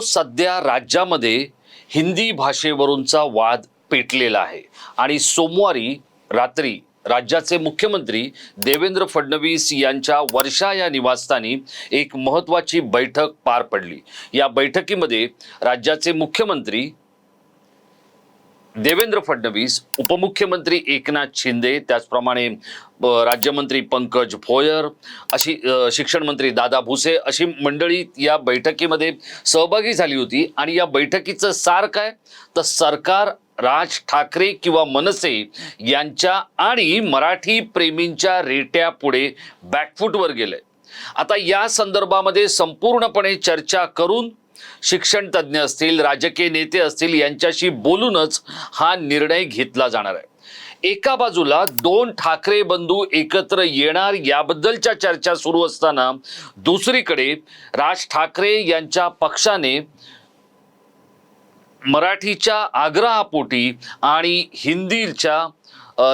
सध्या राज्यामध्ये हिंदी भाषेवरूनचा वाद पेटलेला आहे. आणि सोमवारी रात्री राज्याचे मुख्यमंत्री देवेंद्र फडणवीस यांच्या वर्षा या निवासस्थानी एक महत्त्वाची बैठक पार पडली. या बैठकीमध्ये राज्याचे मुख्यमंत्री देवेंद्र फडणवीस उपमुख्यमंत्री एकनाथ शिंदे त्याचप्रमाणे राज्यमंत्री पंकज भोयर अशी शिक्षण मंत्री दादा भुसे अशी मंडळी या बैठकीमध्ये सहभागी झाली होती. आणि या बैठकीचं सार काय? तर सरकार राज ठाकरे किंवा मनसे यांच्या आणि मराठी प्रेमींच्या रेट्या पुढे बॅकफूटवर गेलंय. आता या संदर्भामध्ये संपूर्णपणे चर्चा करून शिक्षण तज्ज्ञ असतील राजकीय नेते असतील यांच्याशी बोलूनच हा निर्णय घेतला जाणार आहे. एका बाजूला दोन ठाकरे बंधू एकत्र येणार याबद्दलच्या चर्चा सुरू असताना दुसरीकडे राज ठाकरे यांच्या पक्षाने मराठीच्या आग्रहापोटी आणि हिंदीच्या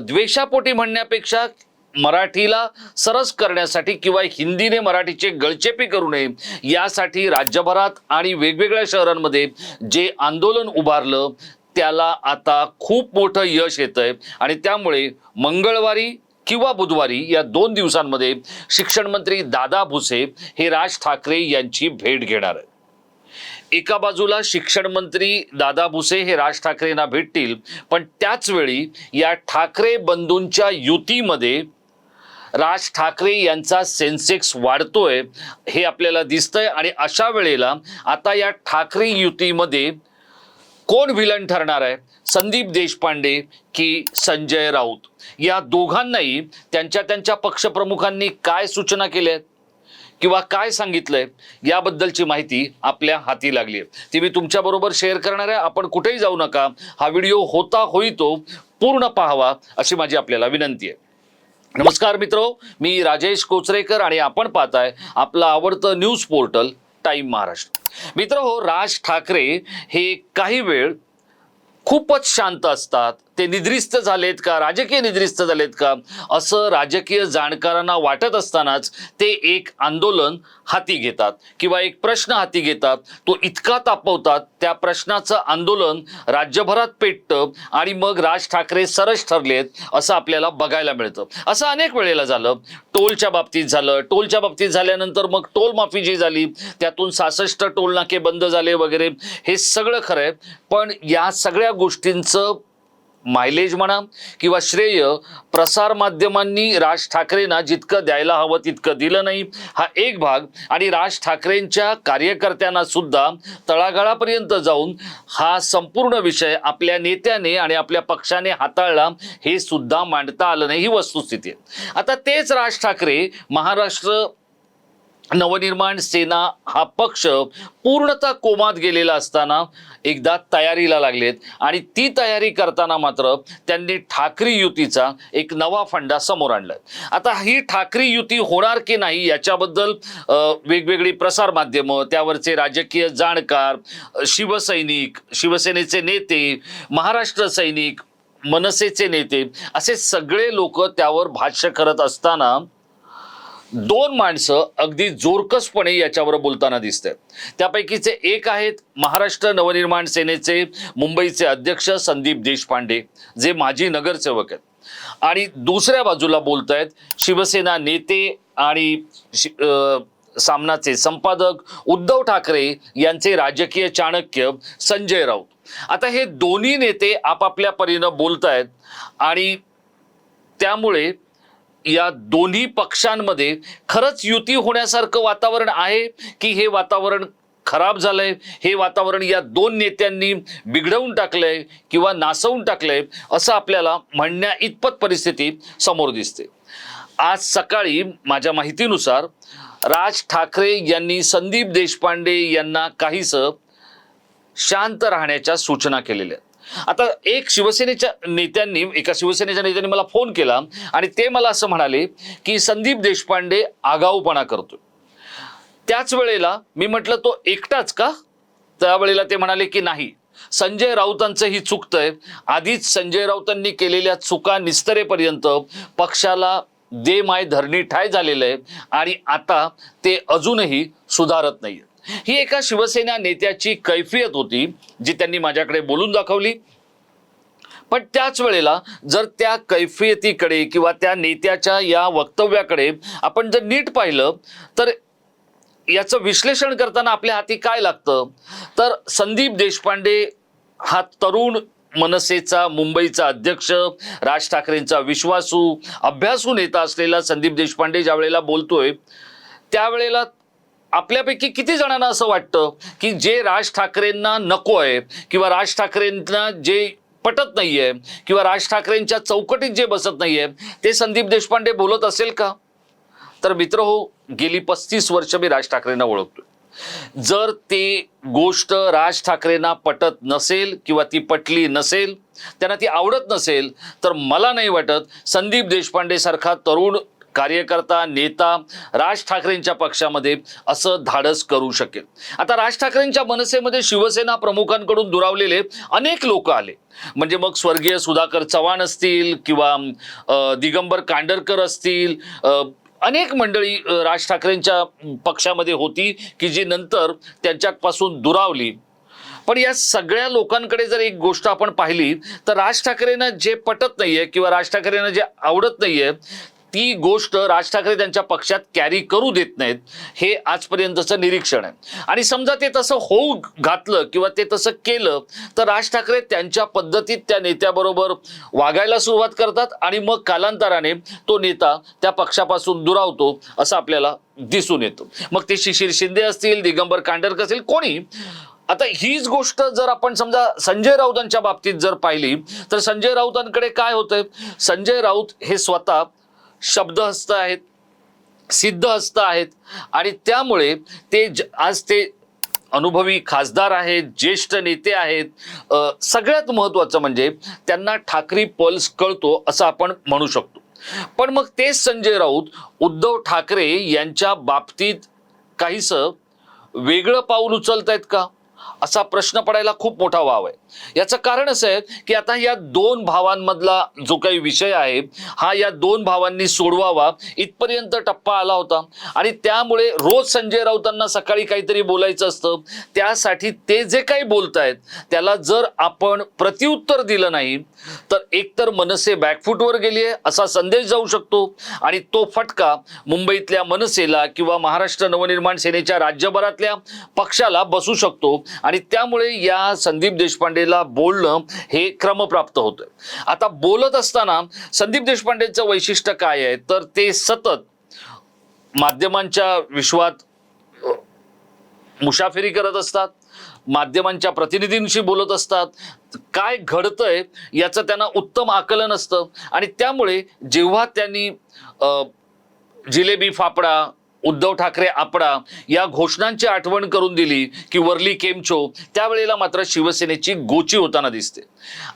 द्वेषापोटी म्हणण्यापेक्षा मराठीला सरस करण्यासाठी किंवा हिंदीने मराठीचे गळचेपी करू नये यासाठी राज्यभरात आणि वेगवेगळ्या शहरांमध्ये जे आंदोलन उभारलं त्याला आता खूप मोठं यश येतं आहे आणि त्यामुळे मंगळवारी किंवा बुधवारी या दोन दिवसांमध्ये शिक्षण मंत्री दादा भुसे हे राज ठाकरे यांची भेट घेणार आहेत. एका बाजूला शिक्षण मंत्री दादा भुसे हे राज ठाकरेंना भेटतील पण त्याचवेळी या ठाकरे बंधूंच्या युतीमध्ये राज ठाकरे यांचा सेन्सेक्स वाढतोय हे आपल्याला दिसतंय. आणि अशा वेळेला आता या ठाकरे युतीमध्ये कोण विलन ठरणार आहे? संदीप देशपांडे की संजय राऊत? या दोघांनाही त्यांच्या त्यांच्या पक्षप्रमुखांनी काय सूचना केल्या आहेत? किंवा काय सांगितलंय? याबद्दलची माहिती आपल्या हाती लागली आहे. ती मी तुमच्याबरोबर शेअर करणार आहे. आपण कुठेही जाऊ नका. हा व्हिडिओ होता होईतो पूर्ण पाहावा अशी माझी आपल्याला विनंती आहे. नमस्कार मित्रो मी राजेश कोचरेकर आणि आपण पाहताय आपलं आवडतं न्यूज पोर्टल टाइम महाराष्ट्र. मित्र हो राज ठाकरे हे काही वेळ खूपच शांत असतात ते निद्रिस्त झालेत का? राजकीय निद्रिस्त झालेत का? असं राजकीय जाणकारांना वाटत असतानाच ते एक आंदोलन हाती घेतात किंवा एक प्रश्न हाती घेतात. तो इतका तापवतात त्या प्रश्नाचं आंदोलन राज्यभरात पेटतं आणि मग राज ठाकरे सरस ठरलेत असं आपल्याला बघायला मिळतं. असं अनेक वेळेला झालं. टोलच्या बाबतीत झालं. टोलच्या बाबतीत झाल्यानंतर मग टोल माफी जी झाली त्यातून सासष्ट टोल नाके बंद झाले वगैरे. हे सगळं खरं आहे पण या सगळ्या गोष्टींचं मायलेज म्हणा किंवा श्रेय प्रसार माध्यमांनी राज ठाकरेंना जितकं द्यायला हवं तितकं दिलं नाही. हा एक भाग. आणि राज ठाकरेंच्या कार्यकर्त्यांना सुद्धा तळागाळापर्यंत जाऊन हा संपूर्ण विषय आपल्या नेत्याने आणि आपल्या पक्षाने हाताळला हे सुद्धा मांडता आलं नाही. ही वस्तुस्थिती आहे. आता तेच राज ठाकरे महाराष्ट्र नवनिर्माण सेना हा पक्ष पूर्णतः कोमात गेलेला असताना एकदा तयारीला लागलेत. आणि ती तयारी करताना मात्र त्यांनी ठाकरी युतीचा एक नवा फंडा समोर आणला आता ही ठाकरी युती होणार की नाही याच्याबद्दल वेगवेगळी प्रसारमाध्यमं त्यावरचे राजकीय जाणकार शिवसैनिक शिवसेनेचे नेते महाराष्ट्र सैनिक मनसेचे नेते असे सगळे लोक त्यावर भाष्य करत असताना दोन माणसं अगदी जोरकसपणे याच्यावर बोलताना दिसत आहेत त्यापैकीचे एक आहेत महाराष्ट्र नवनिर्माण सेनेचे मुंबईचे अध्यक्ष संदीप देशपांडे जे माजी नगरसेवक आहेत. आणि दुसऱ्या बाजूला बोलत आहेत शिवसेना नेते आणि शि- सामनाचे संपादक उद्धव ठाकरे यांचे राजकीय चाणक्य संजय राऊत. आता हे दोन्ही नेते आपापल्या परीनं बोलत आहेत आणि त्यामुळे या दोन्ही पक्षांमध्ये खरंच युती होण्यासारखं वातावरण आहे की हे वातावरण खराब झालंय? हे वातावरण या दोन नेत्यांनी बिघडवून टाकलंय किंवा नासवून टाकलंय असं आपल्याला म्हणण्या इतपत परिस्थिती समोर दिसते. आज सकाळी माझ्या माहितीनुसार राज ठाकरे यांनी संदीप देशपांडे यांना काहीसं शांत राहण्याच्या सूचना केलेल्या आहेत. आता एक शिवसेनेच्या नेत्यांनी एका शिवसेनेच्या नेत्यांनी मला फोन केला आणि ते मला असं म्हणाले की संदीप देशपांडे आगाऊपणा करतोय. त्याच वेळेला मी म्हटलं तो एकटाच का? त्यावेळेला ते म्हणाले की नाही. संजय राऊतांचं ही चुकतंय. आधीच संजय राऊतांनी केलेल्या चुका निस्तरेपर्यंत पक्षाला दे माय धरणी ठाय झालेलं आहे आणि आता ते अजूनही सुधारत नाहीये. ही एका शिवसेना नेत्याची कैफियत होती जी त्यांनी माझ्याकडे बोलून दाखवली. पण त्याच वेळेला जर त्या कैफियतीकडे किंवा त्या नेत्याच्या या वक्तव्याकडे आपण जर नीट पाहिलं तर याचं विश्लेषण करताना आपल्या हाती काय लागतं? तर संदीप देशपांडे हा तरुण मनसेचा मुंबईचा अध्यक्ष राज ठाकरेंचा विश्वासू अभ्यासू नेता असलेला संदीप देशपांडे ज्या वेळेला बोलतोय त्यावेळेला आपल्यापैकी किती जणांना असं वाटतं की जे राज ठाकरेंना नको आहे किंवा राज ठाकरेंना जे पटत नाहीये किंवा राज ठाकरेंच्या चौकटीत जे बसत नाहीये ते संदीप देशपांडे बोलत असेल का? तर मित्र हो गेली पस्तीस वर्ष मी राज ठाकरेंना ओळखतोय. जर ते गोष्ट राज ठाकरेंना पटत नसेल किंवा ती पटली नसेल त्यांना ती आवडत नसेल तर मला नाही वाटत संदीप देशपांडे सारखा तरुण कार्यकर्ता नेता राज ठाकरेंच्या पक्षामध्ये असं धाडस करू शकेल. आता राज ठाकरेंच्या मनसेमध्ये शिवसेना प्रमुखांकडून दुरावलेले अनेक लोक आले. म्हणजे मग स्वर्गीय सुधाकर चव्हाण असतील किंवा दिगंबर कांडरकर असतील अनेक मंडळी राज ठाकरेंच्या पक्षामध्ये होती की जी नंतर त्यांच्यापासून दुरावली. पण या सगळ्या लोकांकडे जर एक गोष्ट आपण पाहिली तर राज ठाकरेंना जे पटत नाहीये किंवा राज ठाकरेंना जे आवडत नाहीये ती गोष्ट राज ठाकरे त्यांच्या पक्षात कॅरी करू देत नाहीत हे आजपर्यंतचं निरीक्षण आहे. आणि समजा ते तसं होऊ घातलं किंवा ते तसं केलं तर राज ठाकरे त्यांच्या पद्धतीत त्या नेत्याबरोबर वागायला सुरुवात करतात आणि मग कालांतराने तो नेता त्या पक्षापासून दुरावतो असं आपल्याला दिसून येतं. मग ते शिशिर शिंदे असतील दिगंबर कांडरकर असतील कोणी? आता हीच गोष्ट जर आपण समजा संजय राऊतांच्या बाबतीत जर पाहिली तर संजय राऊतांकडे काय होतंय? संजय राऊत हे स्वतः शब्दहस्त आहेत सिद्धहस्त आहेत आणि त्यामुळे ते ज- आज ते अनुभवी खासदार आहेत ज्येष्ठ नेते आहेत सगळ्यात महत्त्वाचं म्हणजे त्यांना ठाकरी पल्स कळतो असं आपण म्हणू शकतो. पण मग तेच संजय राऊत उद्धव ठाकरे यांच्या बाबतीत काहीसं वेगळं पाऊल उचलत आहेत का? असा प्रश्न पडायला खूप मोठा वाव आहे. याचं कारण असं आहे की आता या दोन भावांमधला जो काही विषय आहे हा या दोन भावांनी सोडवावा इथपर्यंत टप्पा आला होता. आणि त्यामुळे रोज संजय राऊतांना सकाळी काहीतरी बोलायचं असतं. त्यासाठी ते जे काही बोलतायत त्याला जर आपण प्रत्युत्तर दिलं नाही तर एकतर मनसे बॅकफूटवर गेली आहे असा संदेश जाऊ शकतो. आणि तो फटका मुंबईतल्या मनसेला किंवा महाराष्ट्र नवनिर्माण सेनेच्या राज्यभरातल्या पक्षाला बसू शकतो. आणि त्यामुळे या संदीप देशपांडेला बोलणं हे क्रमप्राप्त होतं आता बोलत असताना संदीप देशपांडेचं वैशिष्ट्य काय आहे? तर ते सतत माध्यमांच्या विश्वात मुसाफिरी करत असतात माध्यमांच्या प्रतिनिधींशी बोलत असतात. काय घडतंय याचं त्यांना उत्तम आकलन असतं. आणि त्यामुळे जेव्हा त्यांनी जिलेबी फापडा उद्धव ठाकरे आपडा या घोषणांची आठवण करून दिली की वरली केमचो त्यावेळेला मात्र शिवसेनेची गोची होताना दिसते.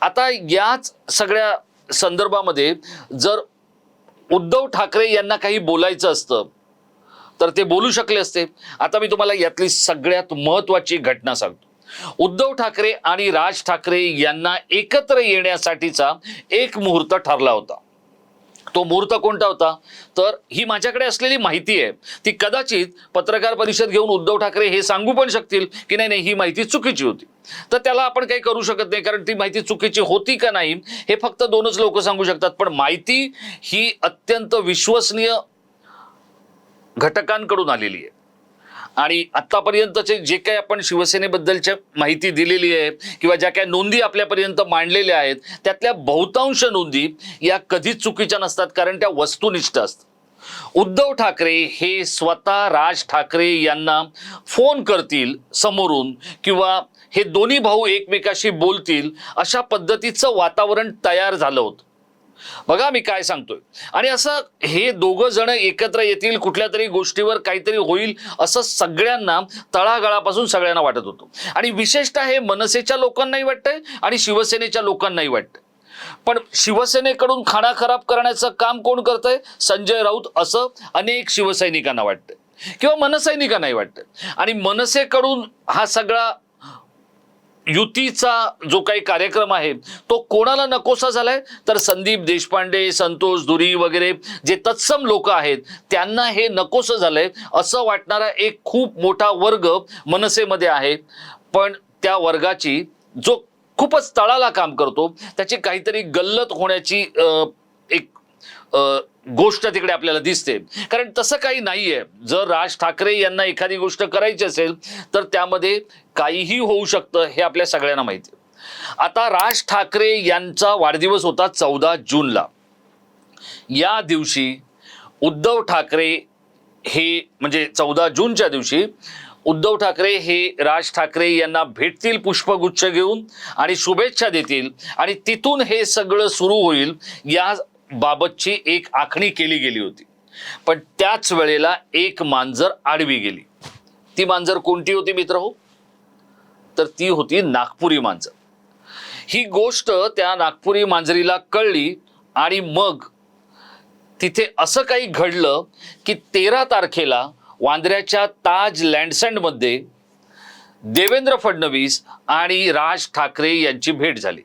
आता याच सगळ्या संदर्भामध्ये जर उद्धव ठाकरे यांना काही बोलायचं असतं तर ते बोलू शकले असते. आता मी तुम्हाला यातली सगळ्यात महत्वाची घटना सांगतो. उद्धव ठाकरे आणि राज ठाकरे यांना एकत्र येण्यासाठीचा एक मुहूर्त ठरला होता. तो मुहूर्त कोणता होता? तर ही माझ्याकडे असलेली माहिती आहे. ती कदाचित पत्रकार परिषद घेऊन उद्धव ठाकरे हे सांगू पण शकतील की नाही नाही ही माहिती चुकीची होती. तर त्याला आपण काही करू शकत नाही कारण ती माहिती चुकीची होती का नाही हे फक्त दोनच लोक सांगू शकतात. पण माहिती ही अत्यंत विश्वसनीय घटकांकडून आलेली आहे. आणि आत्तापर्यंतचे जे काही आपण शिवसेनेबद्दलच्या माहिती दिलेली आहे किंवा ज्या काही नोंदी आपल्यापर्यंत मांडलेल्या आहेत त्यातल्या बहुतांश नोंदी या कधीच चुकीच्या नसतात कारण त्या वस्तुनिष्ठ असतात. उद्धव ठाकरे हे स्वतः राज ठाकरे यांना फोन करतील समोरून किंवा हे दोन्ही भाऊ एकमेकाशी बोलतील अशा पद्धतीचं वातावरण तयार झालं होतं. बघा मी काय सांगतोय. आणि असं हे दोघं जण एकत्र येतील कुठल्या तरी गोष्टीवर काहीतरी होईल असं सगळ्यांना तळागाळापासून सगळ्यांना वाटत होतं. आणि विशेषतः हे मनसेच्या लोकांनाही वाटतंय आणि शिवसेनेच्या लोकांनाही वाटतंय. पण शिवसेनेकडून खाणा खराब करण्याचं काम कोण करतंय? संजय राऊत असं अनेक शिवसैनिकांना वाटतंय. किंवा मनसैनिकांनाही वाटतं आणि मनसेकडून हा सगळा युतीचा जो काही कार्यक्रम आहे तो कोणाला नकोसा झालाय? तर संदीप देशपांडे संतोष धुरी वगैरे जे तत्सम लोक आहेत त्यांना हे नकोसं झालंय. असं वाटणारा एक खूप मोठा वर्ग मनसेमध्ये आहे. पण त्या वर्गाची जो खूपच तळाला काम करतो त्याची काहीतरी गल्लत होण्याची एक गोष्ट तिकडे आपल्याला दिसते. कारण तसं काही नाहीये. जर राज ठाकरे यांना एखादी गोष्ट करायची असेल तर त्यामध्ये काहीही होऊ शकतं हे आपल्या सगळ्यांना माहिती आहे. आता राज ठाकरे यांचा वाढदिवस होता चौदा जूनला. या दिवशी उद्धव ठाकरे हे म्हणजे चौदा जूनच्या दिवशी उद्धव ठाकरे हे राज ठाकरे यांना भेटतील पुष्पगुच्छ घेऊन आणि शुभेच्छा देतील आणि तिथून हे सगळं सुरू होईल या बाबतची एक आखणी केली गेली होती. पण त्याच वेळेला एक मांजर आडवी गेली. ती मांजर कोणती होती मित्र हो? तर ती होती नागपुरी मांजर. ही गोष्ट त्या नागपुरी मांजरीला कळली आणि मग तिथे असं काही घडलं की तेरा तारखेला वांद्र्याच्या ताज लँडसँडमध्ये देवेंद्र फडणवीस आणि राज ठाकरे यांची भेट झाली.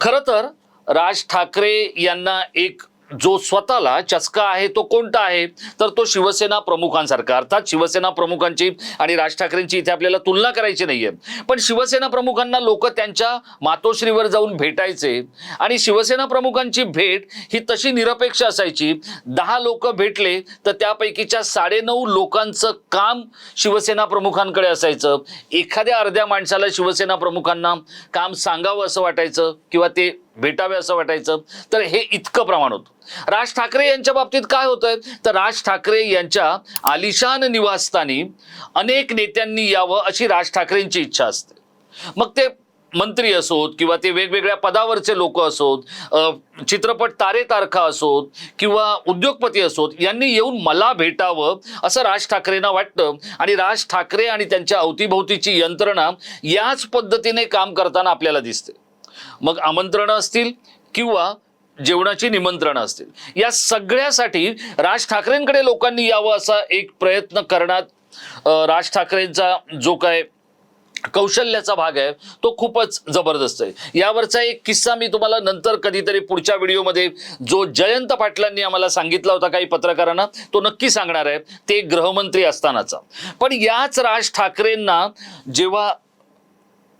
खरं तर राज ठाकरे यांना एक जो स्वतःला चस्का आहे तो कोणता आहे? तर तो शिवसेना प्रमुखांसारखा. अर्थात शिवसेना प्रमुखांची आणि राज ठाकरेंची इथे आपल्याला तुलना करायची नाहीये. पण शिवसेना प्रमुखांना लोक त्यांच्या मातोश्रीवर जाऊन भेटायचे आणि शिवसेना प्रमुखांची भेट ही तशी निरपेक्ष असायची. दहा लोक भेटले तर त्यापैकीच्या साडेनऊ लोकांचं काम शिवसेना प्रमुखांकडे असायचं. एखाद्या अर्ध्या माणसाला शिवसेना प्रमुखांना काम सांगावं असं वाटायचं किंवा ते भेटावे असं वाटायचं. तर हे इतकं प्रमाण होतं. राज ठाकरे यांच्या बाबतीत काय होतंय? तर राज ठाकरे यांच्या आलिशान निवासस्थानी अनेक नेत्यांनी यावं अशी राज ठाकरेंची इच्छा असते. मग ते मंत्री असोत किंवा ते वेगवेगळ्या पदावरचे लोक असोत चित्रपट तारे तारखा असोत किंवा उद्योगपती असोत यांनी येऊन मला भेटावं असं राज ठाकरेंना वाटतं आणि राज ठाकरे आणि त्यांच्या अवतीभोवतीची यंत्रणा याच पद्धतीने काम करताना आपल्याला दिसते. मग आमंत्रणं असतील किंवा जेवणाची निमंत्रणं असतील. या सगळ्यासाठी राज ठाकरेंकडे लोकांनी यावं असा एक प्रयत्न करण्यात राज ठाकरेंचा जो काय कौशल्याचा भाग आहे तो खूपच जबरदस्त आहे. यावरचा एक किस्सा मी तुम्हाला नंतर कधीतरी पुढच्या व्हिडिओमध्ये जो जयंत पाटलांनी आम्हाला सांगितला होता काही पत्रकारांना तो नक्की सांगणार आहे. ते गृहमंत्री असतानाचा. पण याच राज ठाकरेंना जेव्हा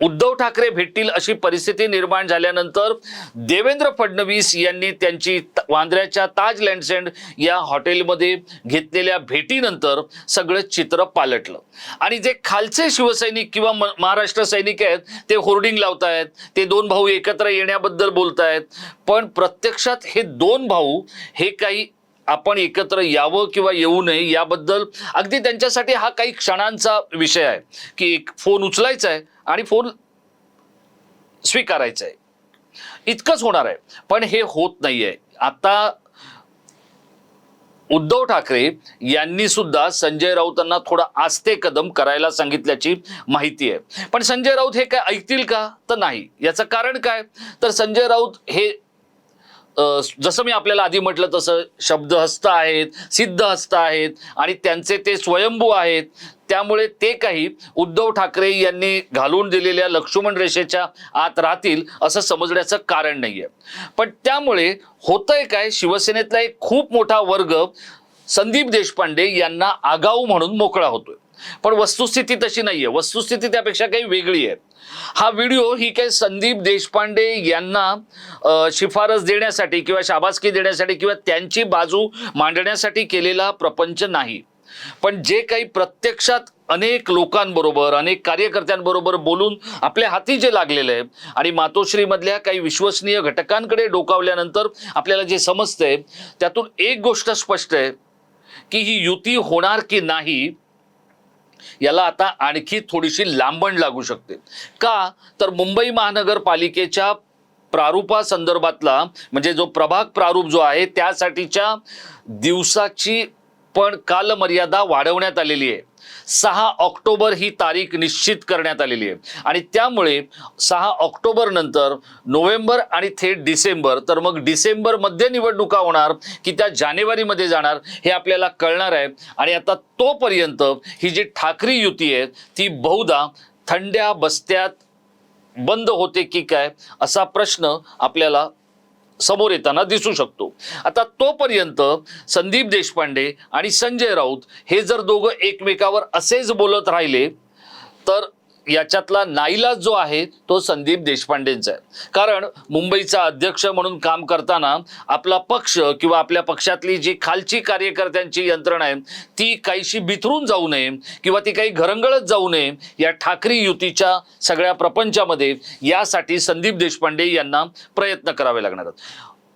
उद्धव ठाकरे भेटतील अशी परिस्थिती निर्माण झाल्यानंतर देवेंद्र फडणवीस यांनी त्यांची त- वांद्र्याच्या ताज लँडसँड या हॉटेलमध्ये घेतलेल्या भेटीनंतर सगळं चित्र पालटलं. आणि जे खालचे शिवसैनिक किंवा म- महाराष्ट्र सैनिक आहेत ते होर्डिंग लावतायत ते दोन भाऊ एकत्र येण्याबद्दल बोलतायत पण प्रत्यक्षात हे दोन भाऊ हे काही आपण एकत्र यावं किंवा येऊ नये याबद्दल अगदी त्यांच्यासाठी हा काही क्षणांचा विषय आहे की एक फोन उचलायचा आहे आणि फोन स्वीकारायचा आहे इतकंच होणार आहे. पण हे होत नाहीये. आता उद्धव ठाकरे यांनी सुद्धा संजय राऊतांना थोडा आस्ते कदम करायला सांगितल्याची माहिती आहे. पण संजय राऊत हे काय ऐकतील का? तर नाही. याचं कारण काय? तर संजय राऊत हे जसं मी आपल्याला आधी म्हटलं तसं शब्दहस्त आहेत सिद्धहस्त आहेत आणि त्यांचे ते स्वयंभू आहेत. त्यामुळे ते काही उद्धव ठाकरे यांनी घालून दिलेल्या लक्ष्मण रेषेच्या आत राहतील असं समजण्याचं कारण नाहीये. पण त्यामुळे होतंय काय? शिवसेनेतला एक खूप मोठा वर्ग संदीप देशपांडे यांना आगाऊ म्हणून मोकळा होतोय. पण वस्तुस्थिती तशी नाहीये. वस्तुस्थिती त्यापेक्षा काही वेगळी आहे. हा व्हिडिओ ही काही संदीप देशपांडे यांना शिफारस देण्यासाठी किंवा शाबासकी देण्यासाठी किंवा त्यांची बाजू मांडण्यासाठी केलेला प्रपंच नाही. पण जे काही प्रत्यक्षात अनेक लोकांबरोबर अनेक कार्यकर्त्यांबरोबर बोलून आपल्या हाती जे लागलेलं आहे आणि मातोश्रीमधल्या काही विश्वसनीय घटकांकडे डोकावल्यानंतर आपल्याला जे समजतंय त्यातून एक गोष्ट स्पष्ट आहे की ही युती होणार की नाही याला आता आणखी थोडीशी लांबण लागू शकते. का? तर मुंबई महानगरपालिकेच्या प्रारूपासंदर्भातला म्हणजे जो प्रभाग प्रारूप जो आहे त्यासाठीच्या दिवसाची पण कालमर्यादा वाढवण्यात आलेली आहे. सहा ऑक्टोबर ही तारीख निश्चित करण्यात आलेली आहे. आणि त्यामुळे सहा ऑक्टोबर नंतर नोव्हेंबर आणि थेट डिसेंबर तर मग डिसेंबरमध्ये निवडणुका होणार की त्या जानेवारीमध्ये जाणार हे आपल्याला कळणार आहे. आणि आता तोपर्यंत ही जी ठाकरी युती आहे ती बहुधा थंड्या बस्त्यात बंद होते की काय असा प्रश्न आपल्याला समोर येताना दिसू शकतो. आता तोपर्यंत संदीप देशपांडे आणि संजय राऊत हे जर दोघं एकमेकावर असेच बोलत राहिले तर याच्यातला नाईलाज जो आहे तो संदीप देशपांडेंचा आहे. कारण मुंबईचा अध्यक्ष म्हणून काम करताना आपला पक्ष किंवा आपल्या पक्षातली जी खालची कार्यकर्त्यांची यंत्रणा आहे ती काहीशी बिथरून जाऊ नये किंवा ती काही घरंगळत जाऊ नये या ठाकरी युतीच्या सगळ्या प्रपंचामध्ये यासाठी संदीप देशपांडे यांना प्रयत्न करावे लागणार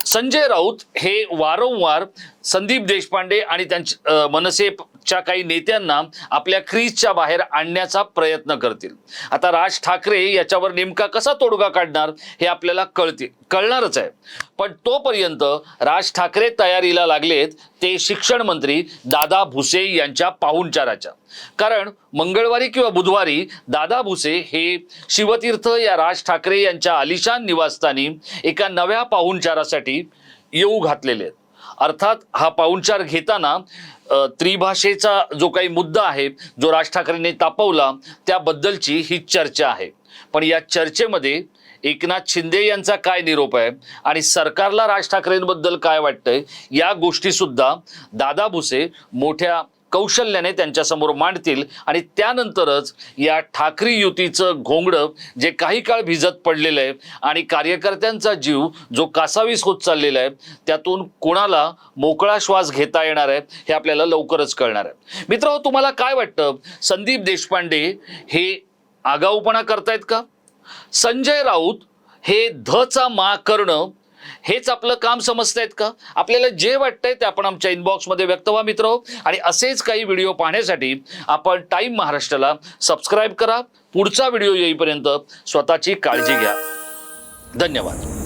संजय राऊत हे वारंवार संदीप देशपांडे आणि त्यांचे मनसे च्या काही नेत्यांना आपल्या क्रीजच्या बाहेर आणण्याचा प्रयत्न करतील. आता राज ठाकरे याच्यावर नेमका कसा तोडगा काढणार हे आपल्याला कळतील कळणारच आहे. पण तोपर्यंत राज ठाकरे तयारीला लागलेत ते शिक्षण मंत्री दादा भुसे यांच्या पाहुणचाराच्या. कारण मंगळवारी किंवा बुधवारी दादा भुसे हे शिवतीर्थ या राज ठाकरे यांच्या आलिशान निवासस्थानी एका नव्या पाहुणचारासाठी येऊ घातलेले आहेत. अर्थात हा पाहुणचार घेताना त्रिभाषेचा जो काही मुद्दा आहे जो राज ठाकरेंनी तापवला त्याबद्दलची ही चर्चा आहे. पण या चर्चेमध्ये एकनाथ शिंदे यांचा काय निरोप आहे आणि सरकारला राज ठाकरेंबद्दल काय वाटतंय या गोष्टीसुद्धा दादा भुसे मोठ्या कौशल्याने त्यांच्यासमोर मांडतील आणि त्यानंतरच या ठाकरी युतीचं घोंगडं जे काही काळ भिजत पडलेलं आहे आणि कार्यकर्त्यांचा जीव जो कासावीस होत चाललेला आहे त्यातून कोणाला मोकळा श्वास घेता येणार आहे हे आपल्याला लवकरच कळणार आहे. मित्र तुम्हाला काय वाटतं? संदीप देशपांडे हे आगाऊपणा करतायत का? संजय राऊत हे धचा मा करणं हेच आपलं काम समजतायत का? आपल्याला जे वाटतंय ते आपण आमच्या इनबॉक्समध्ये व्यक्त व्हा मित्र. आणि असेच काही व्हिडिओ पाहण्यासाठी आपण टाईम महाराष्ट्राला सबस्क्राईब करा. पुढचा व्हिडिओ येईपर्यंत स्वतःची काळजी घ्या. धन्यवाद.